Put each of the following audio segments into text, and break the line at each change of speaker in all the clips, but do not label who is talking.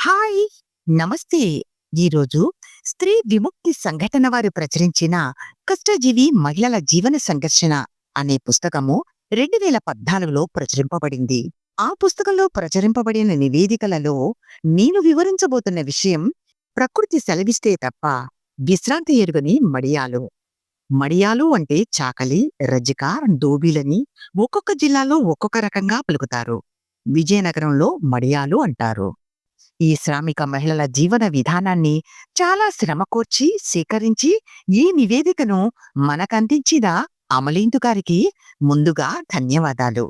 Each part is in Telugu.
హాయ్! నమస్తే. ఈరోజు స్త్రీ విముక్తి సంఘటన వారు ప్రచురించిన 'కష్టజీవి మహిళల జీవన సంఘర్షణ' అనే పుస్తకము 2014లో ప్రచురింపబడింది. ఆ పుస్తకంలో ప్రచురింపబడిన నివేదికలలో నేను వివరించబోతున్న విషయం ప్రకృతి సెలవిస్తే తప్ప విశ్రాంతి ఎరుగని మడియాలు. మడియాలు అంటే చాకలి, రజిక, దోబీలని ఒక్కొక్క జిల్లాలో ఒక్కొక్క రకంగా పలుకుతారు. విజయనగరంలో మడియాలు అంటారు. ఈ శ్రామిక మహిళల జీవన విధానాన్ని చాలా శ్రమకోర్చి సేకరించి ఈ నివేదికను మనకందించిన అమలేందు గారికి ముందుగా ధన్యవాదాలు.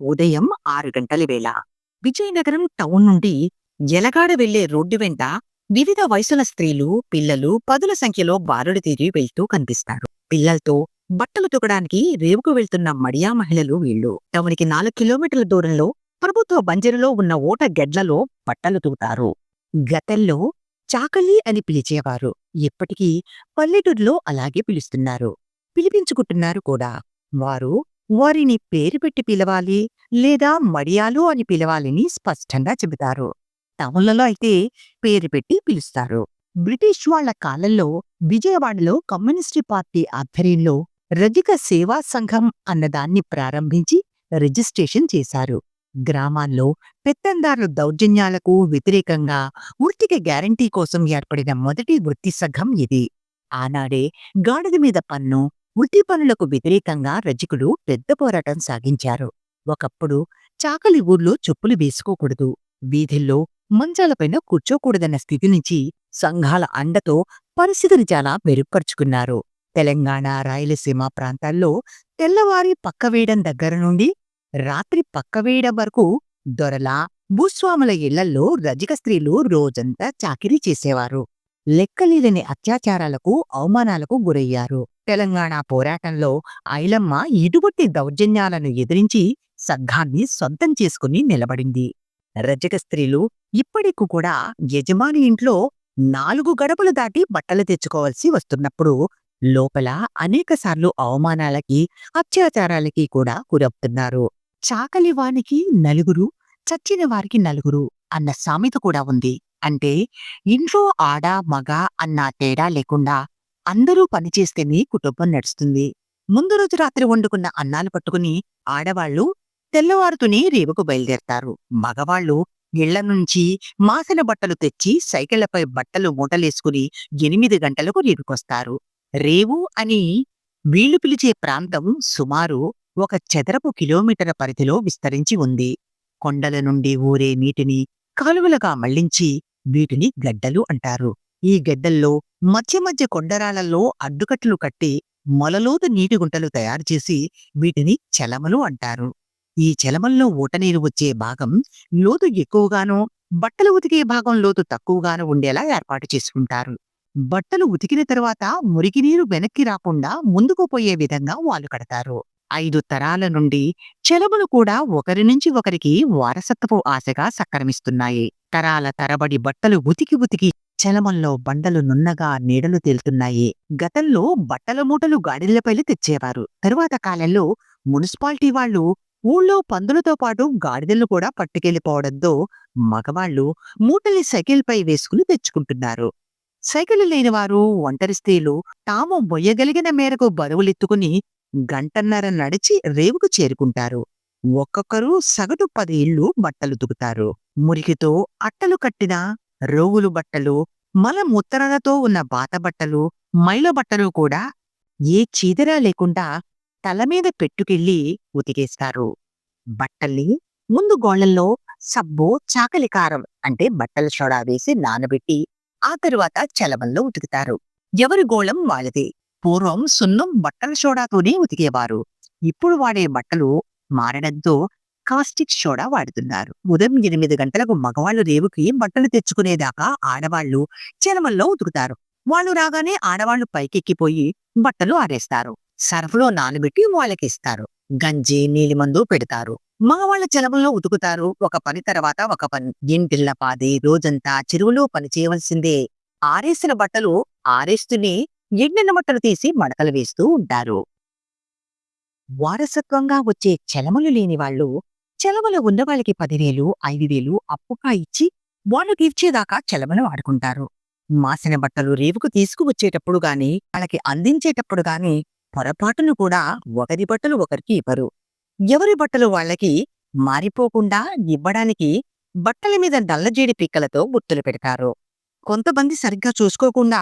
ఉదయం ఆరు గంటల వేళ విజయనగరం టౌన్ నుండి ఎలగాడ వెళ్ళే రోడ్డు వెంట వివిధ వయసుల స్త్రీలు, పిల్లలు పదుల సంఖ్యలో బారులు తీరి వెళ్తూ కనిపిస్తారు. పిల్లలతో బట్టలు తుకడానికి రేవుకు వెళ్తున్న మడియా మహిళలు వీళ్ళు. టౌన్కి నాలుగు కిలోమీటర్ల దూరంలో ప్రభుత్వ బంజరులో ఉన్న ఓట గెడ్లలో బట్టలుతుకుతారు గతంలో చాకలి అని పిలిచేవారు. ఇప్పటికీ పల్లెటూరులో అలాగే పిలుస్తున్నారు. పిలిపించుకుంటున్నారు కూడా. వారు వారిని పేరు పెట్టి పిలవాలి లేదా మడియాలు అని పిలవాలని స్పష్టంగా చెబుతారు. టౌన్లలో అయితే పేరు పెట్టి పిలుస్తారు. బ్రిటిష్ వాళ్ళ కాలంలో విజయవాడలో కమ్యూనిస్టు పార్టీ ఆధ్వర్యంలో రజిక సేవా సంఘం అన్నదాన్ని ప్రారంభించి రిజిస్ట్రేషన్ చేశారు. గ్రామాల్లో పెత్తందారుల దౌర్జన్యాలకు వ్యతిరేకంగా వృత్తిక గ్యారంటీ కోసం ఏర్పడిన మొదటి వృత్తి సంఘం ఇది. ఆనాడే గాడిద మీద పన్ను, వృత్తి పనులకు వ్యతిరేకంగా రజకులు పెద్ద పోరాటం సాగించారు. ఒకప్పుడు చాకలి ఊర్లో చెప్పులు వేసుకోకూడదు, వీధుల్లో మంచాలపైన కూర్చోకూడదన్న స్థితి నుంచి సంఘాల అండతో పరిస్థితిని చాలా మెరుగుపరుచుకున్నారు. తెలంగాణ, రాయలసీమ ప్రాంతాల్లో తెల్లవారి పక్కవేయడం దగ్గర నుండి రాత్రి పక్కవేయడం వరకు దొరల, భూస్వాముల ఇళ్ళల్లో రజక స్త్రీలు రోజంతా చాకిరీ చేసేవారు. లెక్కలేని అత్యాచారాలకు, అవమానాలకు గురయ్యారు. తెలంగాణ పోరాటంలో ఐలమ్మ ఇటువంటి దౌర్జన్యాలను ఎదిరించి సంఘాన్ని సొంతం చేసుకుని నిలబడింది. రజక స్త్రీలు ఇప్పటికి కూడా యజమాని ఇంట్లో నాలుగు గడపలు దాటి బట్టలు తెచ్చుకోవాల్సి వస్తున్నప్పుడు లోపల అనేకసార్లు అవమానాలకి, అత్యాచారాలకి కూడా గురవుతున్నారు. చాకలి వానికి నలుగురు, చచ్చిన వారికి నలుగురు అన్న సామెత కూడా ఉంది. అంటే ఇంట్లో ఆడ, మగ అన్న తేడా లేకుండా అందరూ పనిచేస్తేనే కుటుంబం నడుస్తుంది. ముందు రోజు రాత్రి వండుకున్న అన్నాలు పట్టుకుని ఆడవాళ్ళు తెల్లవారుతూనే రేవుకు బయలుదేరతారు. మగవాళ్ళు ఇళ్ళ నుంచి మాసిన బట్టలు తెచ్చి సైకిళ్ళపై బట్టలు మూటలేసుకుని ఎనిమిది గంటలకు రేవుకొస్తారు. రేవు అని వీళ్ళు పిలిచే ప్రాంతం సుమారు ఒక చదరపు కిలోమీటర పరిధిలో విస్తరించి ఉంది. కొండల నుండి ఊరే నీటిని కాలువలుగా మళ్ళించి వీటిని గడ్డలు అంటారు. ఈ గడ్డల్లో మధ్య మధ్య కొండరాళ్ళలో అడ్డుకట్టలు కట్టి మొలలోతు నీటి గుంటలు తయారుచేసి వీటిని చలమలు అంటారు. ఈ చలమల్లో ఊటనీరు వచ్చే భాగం లోతు ఎక్కువగానో, బట్టలు ఉతికే భాగం లోతు తక్కువగానో ఉండేలా ఏర్పాటు చేసుకుంటారు. బట్టలు ఉతికిన తరువాత మురికి నీరు వెనక్కి రాకుండా ముందుకు పోయే విధంగా వాలు కడతారు. ఐదు తరాల నుండి చలమలు కూడా ఒకరి నుంచి ఒకరికి వారసత్వపు ఆశగా సక్రమిస్తున్నాయి. తరాల తరబడి బట్టలు ఉతికి ఉతికి చలమంలో బండలు నున్నగా నీడలు తేలుతున్నాయి. గతంలో బట్టల మూటలు గాడిదలపైన తెచ్చేవారు. తరువాత కాలంలో మున్సిపాలిటీ వాళ్ళు ఊళ్ళో పందులతో పాటు గాడిదలు కూడా పట్టుకెళ్ళిపోవడంతో మగవాళ్ళు మూటల్ని సైకిల్పై వేసుకుని తెచ్చుకుంటున్నారు. సైకిళ్ళు లేనివారు, ఒంటరి స్త్రీలు తాము మొయ్యగలిగిన మేరకు బరువులెత్తుకుని గంటన్నర నడిచి రేవుకు చేరుకుంటారు. ఒక్కొక్కరు సగటు పది ఇళ్ళు బట్టలు తుకుతారు. మురికితో అట్టలు కట్టిన రోగులు బట్టలు, మల ముత్తరలతో ఉన్న బాత బట్టలు, మైల బట్టలు కూడా ఏ చీదరా లేకుండా తలమీద పెట్టుకెళ్ళి ఉతికేస్తారు. బట్టల్ని ముందు గోళ్ళల్లో సబ్బు, చాకలి కారం అంటే బట్టల సోడా వేసి నానబెట్టి ఆ తరువాత చలమంలో ఉతుకుతారు. ఎవరి గోళం వాళ్ళది పూర్వం సున్నం బట్టల సోడాతోనే ఉతికేవారు. ఇప్పుడు వాడే బట్టలు మారడంతో కాస్టిక్ సోడా వాడుతున్నారు. ఉదయం ఎనిమిది గంటలకు మగవాళ్ళు రేవుకి బట్టలు తెచ్చుకునేదాకా ఆడవాళ్ళు చలమల్లో ఉతుకుతారు. వాళ్ళు రాగానే ఆడవాళ్ళు పైకెక్కిపోయి బట్టలు ఆరేస్తారు. సర్ఫ్లో నానబెట్టి వాళ్ళకిస్తారు. గంజి, నీలిమందు పెడతారు. మగవాళ్ళ చలమల్లో ఉతుకుతారు. ఒక పని తర్వాత ఒక పని. ఇంటిళ్ళ పాది రోజంతా చెరువులో పని చేయవలసిందే. ఆరేసిన బట్టలు ఆరేస్తూనే ఎండిన బట్టలు తీసి మడకలు వేస్తూ ఉంటారు. వారసత్వంగా వచ్చే చలమలు లేని వాళ్ళు చలమలు ఉన్నవాళ్ళకి పదివేలు, ఐదు వేలు అప్పుగా ఇచ్చి వాళ్ళు తీర్చేదాకా చెలమలు ఆడుకుంటారు మాసిన బట్టలు రేవుకు తీసుకువచ్చేటప్పుడు గాని వాళ్ళకి అందించేటప్పుడు గాని పొరపాటును కూడా ఒకరి బట్టలు ఒకరికి ఇవ్వరు. ఎవరి బట్టలు వాళ్ళకి మారిపోకుండా ఇవ్వడానికి బట్టల మీద నల్లజేడి పిక్కలతో గుర్తులు పెడతారు. కొంతమంది సరిగ్గా చూసుకోకుండా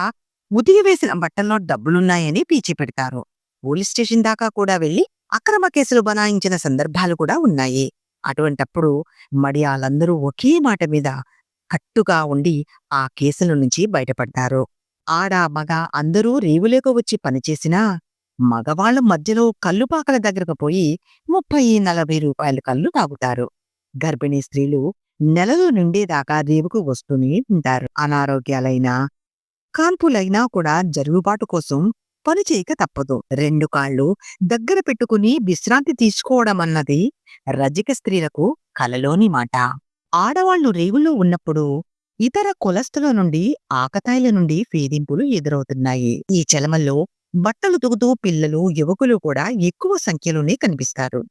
ఉతికి వేసిన బట్టల్లో డబ్బులున్నాయని పీచి పెడతారు. పోలీస్ స్టేషన్ దాకా కూడా వెళ్ళి అక్రమ కేసులు బనాయించిన సందర్భాలు కూడా ఉన్నాయి. అటువంటప్పుడు మడియాలందరూ ఒకే మాట మీద కట్టుగా ఉండి ఆ కేసుల నుంచి బయటపడ్డారు. ఆడ మగ అందరూ రేవులేక వచ్చి పనిచేసినా మగవాళ్ళ మధ్యలో కల్లుపాకల దగ్గరకు పోయి ముప్పై నలభై రూపాయల కళ్ళు తాగుతారు. గర్భిణీ స్త్రీలు నెలలు నిండేదాకా రేవుకు వస్తూనే ఉంటారు అనారోగ్యాలైనా కాన్పులైనా కూడా జరుగుబాటు కోసం పని చేయక తప్పదు. రెండు కాళ్ళు దగ్గర పెట్టుకుని విశ్రాంతి తీసుకోవడం అన్నది రజిక స్త్రీలకు కలలోని మాట. ఆడవాళ్ళు రేవుల్లో ఉన్నప్పుడు ఇతర కులస్తుల నుండి ఆకతాయిల నుండి వేధింపులు ఎదురవుతున్నాయి. ఈ చలమల్లో బట్టలు తుగుతూ పిల్లలు యువకులు కూడా ఎక్కువ సంఖ్యలోనే కనిపిస్తారు.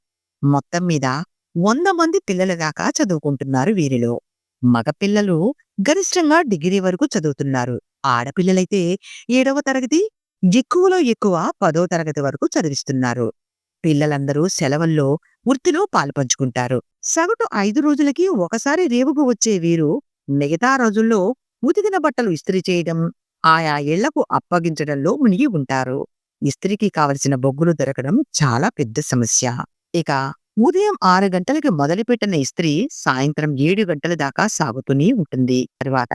మొత్తం మీద వంద మంది పిల్లల దాకా చదువుకుంటున్నారు వీరిలో. మగపిల్లలు గరిష్టంగా డిగ్రీ వరకు చదువుతున్నారు. ఆడపిల్లలైతే ఏడవ తరగతి ఎక్కువలో ఎక్కువ పదో తరగతి వరకు చదివిస్తున్నారు. పిల్లలందరూ సెలవుల్లో వృత్తిలో పాల్పంచుకుంటారు. సగటు ఐదు రోజులకి ఒకసారి రేవుకు వచ్చే వీరు మిగతా రోజుల్లో ఉతికిన బట్టలు ఇస్త్రీ చేయడం ఆయా ఇళ్ళకు అప్పగించడంలో మునిగి ఉంటారు. ఇస్త్రీకి కావలసిన బొగ్గులు దొరకడం చాలా పెద్ద సమస్య. ఇక ఉదయం ఆరు గంటలకి మొదలుపెట్టిన ఇస్త్రీ సాయంత్రం ఏడు గంటల దాకా సాగుతూనే ఉంటుంది. తర్వాత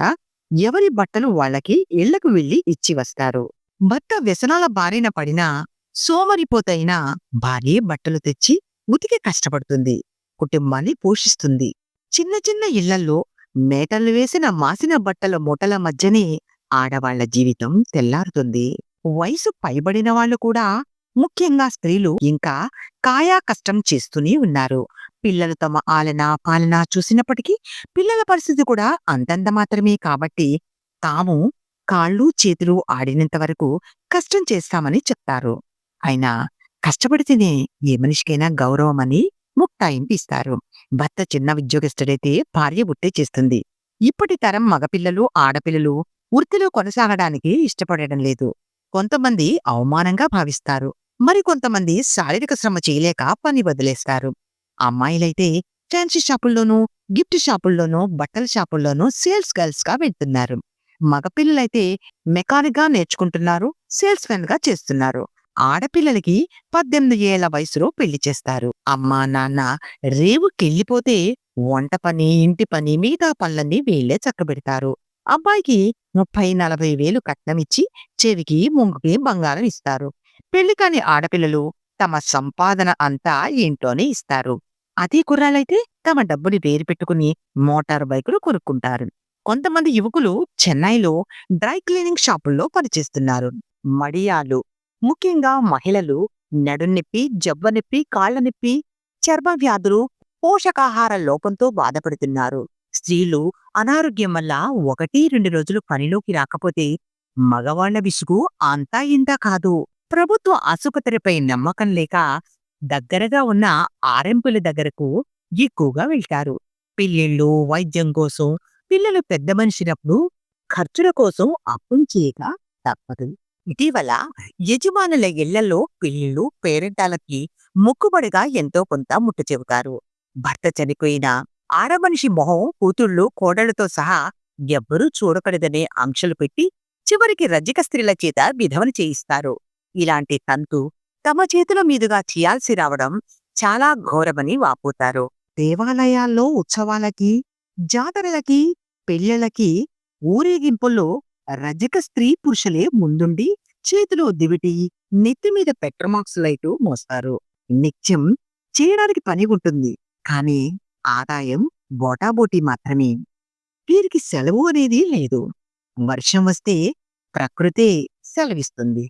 ఎవరి బట్టలు వాళ్ళకి ఇళ్ళకు వెళ్ళి ఇచ్చి వస్తారు. భర్త వ్యసనాల బారిన పడినా సోమరిపోతైనా భార్య బట్టలు తెచ్చి ఉతికి కష్టపడుతుంది. కుటుంబాన్ని పోషిస్తుంది. చిన్న చిన్న ఇళ్ళల్లో మేటలు వేసిన మాసిన బట్టల మూటల మధ్యనే ఆడవాళ్ళ జీవితం తెల్లారుతుంది. వయసు పైబడిన వాళ్ళు కూడా ముఖ్యంగా స్త్రీలు ఇంకా కాయా కష్టం చేస్తూనే ఉన్నారు. పిల్లలు తమ ఆలన పాలన చూసినప్పటికీ పిల్లల పరిస్థితి కూడా అంతంత మాత్రమే కాబట్టి తాము కాళ్ళు చేతులు ఆడినంత వరకు కష్టం చేస్తామని చెప్తారు. అయినా కష్టపడితేనే ఏ మనిషికైనా గౌరవం అని ముక్తాయింపు ఇస్తారు. భర్త చిన్న ఉద్యోగస్తుడైతే భార్య బుట్టే చేస్తుంది. ఇప్పటి తరం మగపిల్లలు ఆడపిల్లలు వృత్తిలో కొనసాగడానికి ఇష్టపడడం లేదు. కొంతమంది అవమానంగా భావిస్తారు. మరికొంతమంది శారీరక శ్రమ చేయలేక పని వదిలేస్తారు. అమ్మాయిలైతే ఫ్యాన్సీ షాపుల్లోనూ గిఫ్ట్ షాపుల్లోనూ బట్టల షాపుల్లోనూ సేల్స్ గర్ల్స్గా వెళ్తున్నారు. మగపిల్లలైతే మెకానిక్గా నేర్చుకుంటున్నారు సేల్స్ మెన్గా చేస్తున్నారు. ఆడపిల్లలకి పద్దెనిమిది ఏళ్ళ వయసులో పెళ్ళి చేస్తారు. అమ్మా నాన్న రేవుకెళ్ళిపోతే వంట పని ఇంటి పని మిగతా పనులన్నీ వీళ్ళే చక్కబెడతారు. అబ్బాయికి ముప్పై నలభై వేలు కట్నమిచ్చి చెవికి ముంగుకి బంగారం ఇస్తారు. పెళ్ళి కాని ఆడపిల్లలు తమ సంపాదన అంతా ఇంట్లోనే ఇస్తారు. అదే కుర్రాలైతే తమ డబ్బుని వేరు పెట్టుకుని మోటార్ బైకులు కొనుక్కుంటారు. కొంతమంది యువకులు చెన్నైలో డ్రై క్లీనింగ్ షాపుల్లో పనిచేస్తున్నారు. మడియాలు ముఖ్యంగా మహిళలు నడునొప్పి జబ్బనొప్పి కాళ్ళ నొప్పి చర్మ వ్యాధులు పోషకాహార లోపంతో బాధపడుతున్నారు. స్త్రీలు అనారోగ్యం వల్ల ఒకటి రెండు రోజులు పనిలోకి రాకపోతే మగవాళ్ళ విసుగు అంతా ఇంతా కాదు. ప్రభుత్వ ఆసుపత్రిపై నమ్మకం లేక దగ్గరగా ఉన్న ఆరెంపుల దగ్గరకు ఎక్కువగా వెళ్తారు. పిల్లిళ్ళు వైద్యం కోసం పిల్లలు పెద్ద మనిషినప్పుడు ఖర్చుల కోసం అప్పులు చేయక తప్పదు. ఇటీవల యజమానుల ఇళ్ళలో పిల్లిళ్ళు పేరెంటాలకి మొక్కుబడిగా ఎంతో కొంత ముట్టు చెబుతారు. భర్త చనిపోయిన ఆడమనిషి మొహం కూతుళ్ళు కోడళ్ళతో సహా ఎవ్వరూ చూడకూడదనే ఆంక్షలు పెట్టి చివరికి రజక స్త్రీల చేత విధవన చేయిస్తారు. ఇలాంటి తంతు తమ చేతుల మీదుగా చేయాల్సి రావడం చాలా ఘోరమని వాపోతారు. దేవాలయాల్లో ఉత్సవాలకి జాతరలకి పెళ్ళిళ్ళకి ఊరేగింపుల్లో రజక స్త్రీ పురుషులే ముందుండి చేతిలో దివిటి నెత్తిమీద పెట్రోమాక్స్ లైటు మోస్తారు. నిత్యం చేయడానికి పని ఉంటుంది కానీ ఆదాయం బోటాబోటీ మాత్రమే. వీరికి సెలవు అనేది లేదు. వర్షం వస్తే ప్రకృతే సెలవిస్తుంది.